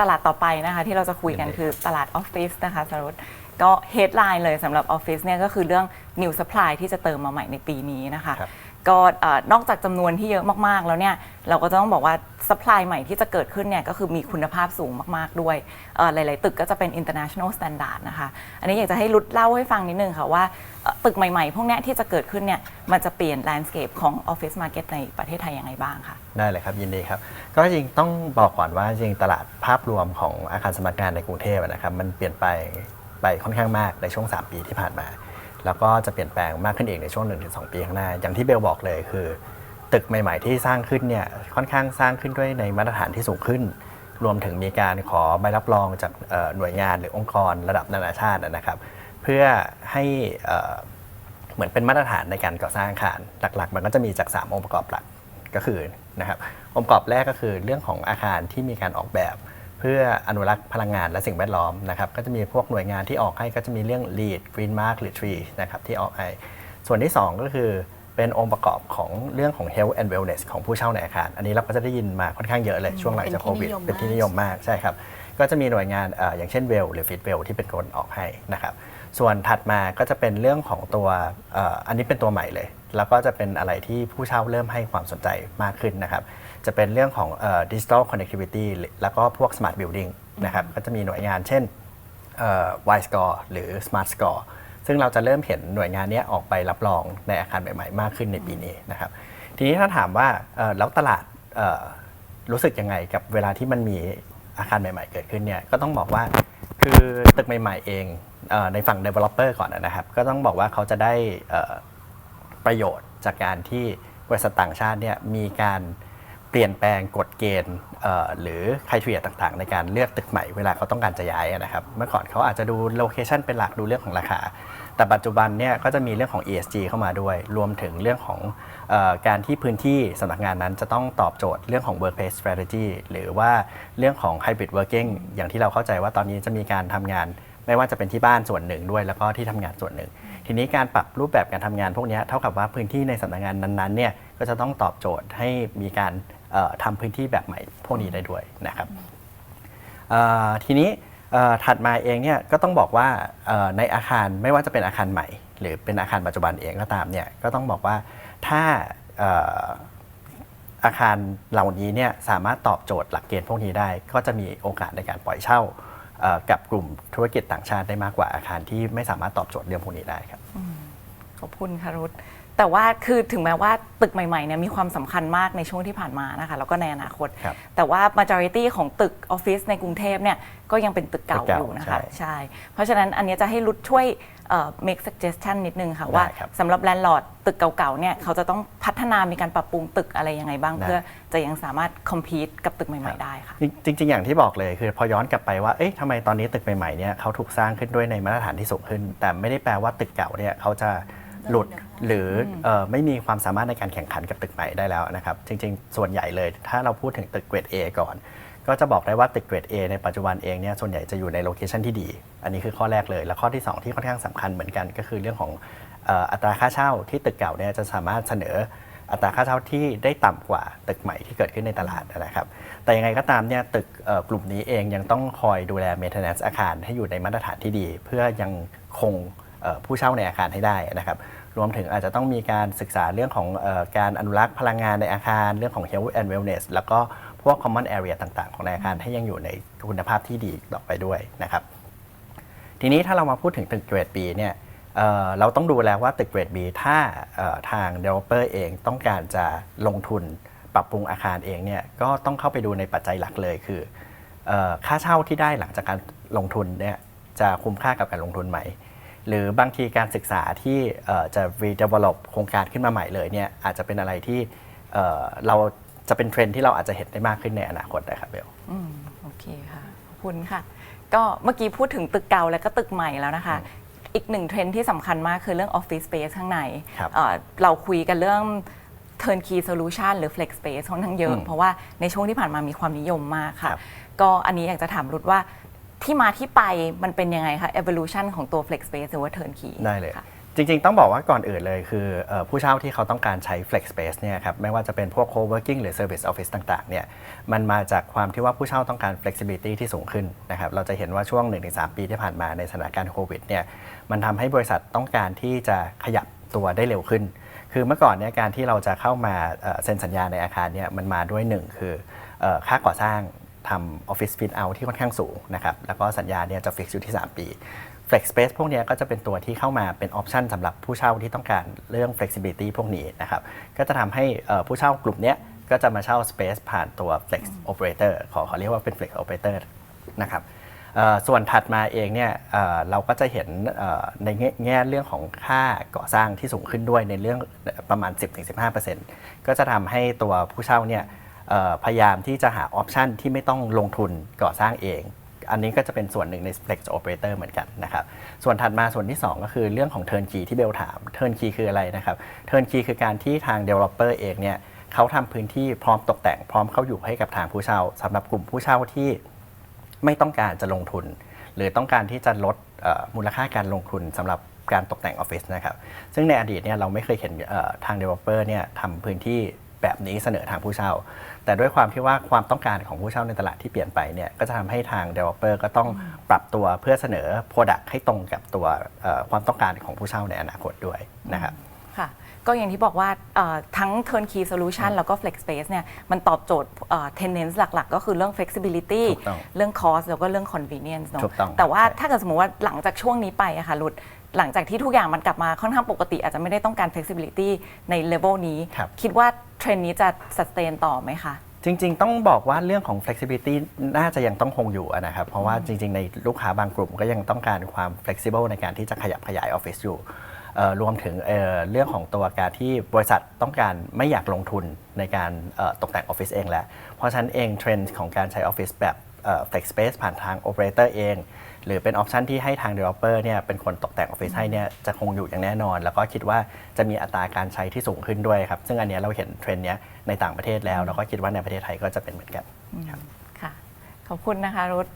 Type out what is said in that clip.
ตลาดต่อไปนะคะที่เราจะคุยกันยินดีคือตลาดออฟฟิศนะคะสรุปก็ headline เลยสำหรับออฟฟิศเนี่ยก็คือเรื่อง new supply ที่จะเติมมาใหม่ในปีนี้นะคะครับ ก็เอ่อนอกจากจำนวนที่เยอะมากๆแล้วเนี่ยเราก็จะต้องบอกว่า supply ใหม่ที่จะเกิดขึ้นเนี่ยก็คือมีคุณภาพสูงมากๆด้วยเอ่อหลายๆตึกก็จะเป็น international standard นะคะอันนี้อยากจะให้รุดเล่าให้ฟังนิดนึงค่ะว่าเอ่อตึกใหม่ๆ พวกเนี้ยที่จะเกิดขึ้นเนี่ยมันจะเปลี่ยน landscape ของ office market ในประเทศไทยยังไงบ้างคะ ได้เลยครับยินดีครับ ก็จริงต้องบอกก่อนว่าจริงตลาดภาพรวมของอาคารสำนักงานในกรุงเทพนะครับมันเปลี่ยนไปไปค่อนข้างมากในช่วง 3 ปีที่ผ่านมา แล้วก็จะเปลี่ยนแปลงมากขึ้นอีกในช่วง 1-2 ปีข้างหน้า อย่างที่เบลบอกเลยคือ ตึกใหม่ ๆ ที่สร้างขึ้นเนี่ยค่อนข้างสร้างขึ้นด้วยในมาตรฐานที่สูงขึ้น รวมถึงมีการขอใบรับรองจากหน่วยงานหรือองค์กรระดับนานาชาตินะครับ เพื่อให้เอ่อเหมือนเป็นมาตรฐานในการก่อสร้างอาคารหลักๆ มันก็จะมีจาก 3 องค์ประกอบหลักก็คือนะครับองค์ประกอบแรกก็คือเรื่องของอาคารที่มีการออกแบบ เพื่ออนุรักษ์พลังงานและสิ่งแวดล้อมนะครับก็จะมีพวกหน่วยงานที่ออกให้ก็จะมีเรื่อง LEED Green Mark หรือ Tree นะครับที่ออกให้ส่วนที่ 2 ก็คือเป็นองค์ประกอบของเรื่องของ health and wellness ของผู้เช่าในอาคาร อันนี้เราก็จะได้ยินมาค่อนข้างเยอะเลยช่วงหลังจากโควิด เป็เป็นนที่ที่นินิยยมมมามากกใช่ครับ ก็จะมีหน่วยงานเอ่ออย่างเช่นเวลหรือฟิตเวลที่เป็นคนออกให้นะครับ ส่วนถัดมาก็จะเป็นเรื่องของตัวเอ่ออันนี้เป็นตัวใหม่เลย แล้วก็จะเป็นอะไรที่ผู้เช่าเริ่มให้ความสนใจมากขึ้นนะครับ จะเป็นเรื่องของดิจิ t a ลคอนเน c t i v i t y แล้วก็พวก smart building นะครับก็จะมีหน่วยงานเช่นเอ่อ Y Score หรือ Smart Score ซึ่งเราจะเริ่มเห็นหน่วยงานเนี้ยออกไปรับรองในอาคารใหม่ๆ มากขึ้นในปีนี้นะครับ ทีนี้ถ้าถามว่าเอ่อแล้วตลาดเอ่อรู้สึกยังไงกับเวลาที่มันมีอาคารใหม่ ๆ เกิดขึ้นเนี่ยก็ต้องบอกว่าคือตึกใหม่ ๆ เองเออในฝั่ง developer ก่อนนะครับ ก็ต้องบอกว่าเขาจะได้เอ่อประโยชน์จากการที่บริษัทต่างชาติเนี่ยมีการ เปลี่ยนแปลงกฎเกณฑ์หรือคุณทีเรียต่างๆ ในการเลือกตึกใหม่เวลาเขาต้องการจะย้ายนะครับ เมื่อก่อนเขาอาจจะดูโลเคชันเป็นหลักดูเรื่องของราคา แต่ปัจจุบันเนี่ยก็จะมีเรื่องของ ESG เข้ามาด้วย รวมถึงเรื่องของออการที่พื้นที่สำนักงานนั้นจะต้องตอบโจทย์เรื่องของ workplace strategy หรือว่าเรื่องของ hybrid working อย่างที่เราเข้าใจว่าตอนนี้จะมีการทำงานไม่ว่าจะเป็นที่บ้านส่วนหนึ่งด้วย แล้วก็ที่ทำงานส่วนหนึ่ง ทีนี้การปรับรูปแบบการทำงานพวกนี้เท่ากับว่าพื้นที่ในสำนักงานนั้นๆเนี่ยก็จะต้องตอบโจทย์ให้มีการ ทำพื้นที่แบบใหม่พวกนี้ได้ด้วยนะครับทีนี้ถัดมาเองเนี่ยก็ต้องบอกว่าในอาคารไม่ว่าจะเป็นอาคารใหม่ หรือเป็นอาคารปัจจุบันเองก็ตามเนี่ยก็ต้องบอกว่าถ้าอาคารเหล่านี้เนี่ยสามารถตอบโจทย์หลักเกณฑ์พวกนี้ได้ ก็จะมีโอกาสในการปล่อยเช่ากับกลุ่มธุรกิจต่างชาติได้มากกว่าอาคารที่ไม่สามารถตอบโจทย์เรื่องพวกนี้ได้ครับขอบคุณค่ะรุต แต่ว่าคือถึงแม้ว่าตึกใหม่ๆเนี่ยมีความสำคัญมากในช่วงที่ผ่านมานะคะแล้วก็ในอนาคต ครับแต่ว่า majority ของตึกออฟฟิศในกรุงเทพเนี่ยก็ยังเป็นตึกเก่าตึกเก่าอยู่นะคะใช่ใช่ เพราะฉะนั้นอันเนี้ยจะให้รุตช่วยเอ่อ make suggestion นิดนึงค่ะ ว่าได้ครับสำหรับแลนด์ลอร์ดตึกเก่าๆเนี่ยเขาจะต้องพัฒนามีการปรับปรุงตึกอะไรยังไงบ้าง ได้ เพื่อจะยังสามารถ compete กับตึกใหม่ๆได้ค่ะ จริงจริง ๆ อย่างที่บอกเลยคือพอย้อนกลับไปว่า เอ๊ะทำไมตอนนี้ตึกใหม่ๆเนี่ยเขาถูกสร้างขึ้นด้วยในมาตรฐานที่สูงขึ้น แต่ไม่ได้แปลว่าตึกเก่าเนี่ยเขาจะ หลุดหรือเอ่อไม่มีความสามารถในการแข่งขันกับตึกใหม่ได้แล้วนะครับ จริง ๆ ส่วนใหญ่เลย ถ้าเราพูดถึงตึกเกรด A ก่อน ก็จะบอกได้ว่าตึกเกรด A ในปัจจุบันเองเนี่ยส่วนใหญ่จะอยู่ในโลเคชันที่ดี อันนี้คือข้อแรกเลย แล้วข้อที่ 2 ที่ค่อนข้างสำคัญเหมือนกัน ก็คือเรื่องของเอ่ออัตราค่าเช่าที่ตึกเก่าเนี่ยจะสามารถเสนออัตราค่าเช่าที่ได้ต่ำกว่าตึกใหม่ที่เกิดขึ้นในตลาดนะครับ แต่ยังไงก็ตามเนี่ยตึกเอ่อกลุ่มนี้เองยังต้องคอยดูแล maintenance อาคารให้อยู่ในมาตรฐานที่ดี เพื่อยังคงเอ่อ ผู้เช่าในอาคารให้ได้นะครับ รวมถึงอาจจะต้องมีการศึกษาเรื่องของออการอนุรักษ์พลังงานในอาคาร เรื่องของ health and wellness แล้วก็พวก common area ต่างๆ ของในอาคารให้ยังอยู่ในคุณภาพที่ดีต่อไปด้วยนะครับ ทีนี้ถ้าเรามาพูดถึงตึกเกรด B เนี่ยเเราต้องดูแล้วว่าตึกเกรด B ถ้าทาง developer เองต้องการจะลงทุนปรับปรุงอาคารเองเนี่ยก็ต้องเข้าไปดูในปัจจัยหลักเลยคือออค่าเช่าที่ได้หลังจากการลงทุนเนี่ยจะคุ้มค่ากับการลงทุนไหม หรือบางทีการศึกษาที่เอ่อจะ redevelop โครงการขึ้นมาใหม่เลยเนี่ยอาจจะเป็นอะไรที่เอ่อเราจะเป็นเทรนด์ที่เราอาจจะเห็นได้มากขึ้นในอนาคตนะครับเบลอืมโอเคค่ะขอบคุณค่ะ ก็เมื่อกี้พูดถึงตึกเก่าแล้วก็ตึกใหม่แล้วนะคะอีกหนึ่งเทรนด์ที่สำคัญมากคือเรื่องออฟฟิศสเปซข้างในครับเอ่อเราคุยกันเรื่อง turnkey solution หรือ flex space ค่อนข้างเยอะอืมเพราะว่าในช่วงที่ผ่านมามีความนิยมมากค่ะครับก็อันนี้อยากจะถามรุดว่า ที่มาที่ไปมันเป็นยังไงคะ evolution ของตัว flex space หรือว่า turnkey ได้เลย ค่ะ จริงๆ ต้องบอกว่าก่อนอื่นเลยคือเออผู้เช่าที่เขาต้องการใช้ flex space เนี่ยครับไม่ว่าจะเป็นพวก co-working หรือ service office ต่างๆเนี่ยมันมาจากความที่ว่าผู้เช่าต้องการ flexibility ที่สูงขึ้นนะครับเราจะเห็นว่าช่วง 1-3 ปีที่ผ่านมาในสถานการณ์โควิดเนี่ยมันทำให้บริษัทต้องการที่จะขยับตัวได้เร็วขึ้น คือเมื่อก่อนเนี่ยการที่เราจะเข้ามาเอ่อเซ็นสัญญาในอาคารเนี่ยมันมาด้วยหนึ่งคือเอ่อค่าก่อสร้าง ทำออฟฟิศฟิตเอาที่ค่อนข้างสูงนะครับแล้วก็สัญญาเนี่ยจะฟิกอยู่ที่ 3 ปี Flex Space พวกนี้ก็จะเป็นตัวที่เข้ามาเป็นออปชันสำหรับผู้เช่าที่ต้องการเรื่อง flexibility พวกนี้นะครับก็จะทำให้ผู้เช่ากลุ่มนี้ก็จะมาเช่า Space ผ่านตัว Flex Operator ขอขอเรียกว่าเป็น Flex Operator นะครับส่วนถัดมาเองเนี่ยเเราก็จะเห็นในแง่เรื่องของค่าก่อสร้างที่สูงขึ้นด้วยในเรื่องประมาณ 10-15%ก็จะทำให้ตัวผู้เช่าเนี่ย พยายามที่จะหาออปชันที่ไม่ต้องลงทุนก่อสร้างเอง อันนี้ก็จะเป็นส่วนหนึ่งใน Flex Operator เหมือนกันนะครับ ส่วนถัดมาส่วนที่ 2 ก็คือเรื่องของ Turnkey ที่เบลถาม Turnkey คืออะไรนะครับ Turnkey คือการที่ทาง Developer เองเนี่ยเขาทำพื้นที่พร้อมตกแต่งพร้อมเข้าอยู่ให้กับทางผู้เช่าสำหรับกลุ่มผู้เช่าที่ไม่ต้องการจะลงทุน หรือต้องการที่จะลดมูลค่าการลงทุนสำหรับการตกแต่งออฟฟิศนะครับ ซึ่งในอดีตเนี่ยเราไม่เคยเห็นทาง Developer เนี่ยทำพื้นที่ แบบนี้เสนอทางผู้เช่า แต่ด้วยความที่ว่าความต้องการของผู้เช่าในตลาดที่เปลี่ยนไปเนี่ยก็จะทำให้ทาง Developer ก็ต้องปรับตัวเพื่อเสนอ Product ให้ตรงกับตัวเอ่อความต้องการของผู้เช่าในอนาคตด้วยนะครับค่ะก็อย่างที่บอกว่าเอ่อทั้ง turnkey solution แล้วก็ flex space เนี่ยมันตอบโจทย์เอ่อ tenants หลัก ๆ ก็คือเรื่อง flexibility ถูกต้องเรื่อง cost แล้วก็เรื่อง convenience เนอะถูกต้องแต่ว่าใช่ถ้าเกิดสมมติว่าหลังจากช่วงนี้ไปอะค่ะรุด หลังจากที่ทุกอย่างมันกลับมาค่อนข้างปกติ อาจจะไม่ได้ต้องการ flexibility ใน level นี้ ครับ คิดว่าเทรนด์นี้จะ sustain ต่อไหมคะ จริง ๆ ต้องบอกว่าเรื่องของ flexibility น่าจะยังต้องคงอยู่อะนะครับ เพราะว่าจริง ๆ ในลูกค้าบางกลุ่มก็ยังต้องการความ flexible ในการที่จะขยับขยายออฟฟิศอยู่เอ่อรวมถึงเอ่อเรื่องของตัวการที่บริษัทต้องการไม่อยากลงทุนในการเอ่อตกแต่งออฟฟิศเองแล้ว เพราะฉะนั้นเองเทรนด์ของการใช้ออฟฟิศแบบเอ่อ flex space ผ่านทาง operator เอง หรือเป็นออปชันที่ให้ทาง developer เนี่ยเป็นคนตกแต่งออฟฟิศให้เนี่ยจะคงอยู่อย่างแน่นอน แล้วก็คิดว่าจะมีอัตราการใช้ที่สูงขึ้นด้วยครับ ซึ่งอันเนี้ยเราเห็นเทรนด์เนี้ยในต่างประเทศแล้ว แล้วก็คิดว่าในประเทศไทยก็จะเป็นเหมือนกันค่ะ ขอบคุณนะคะรุด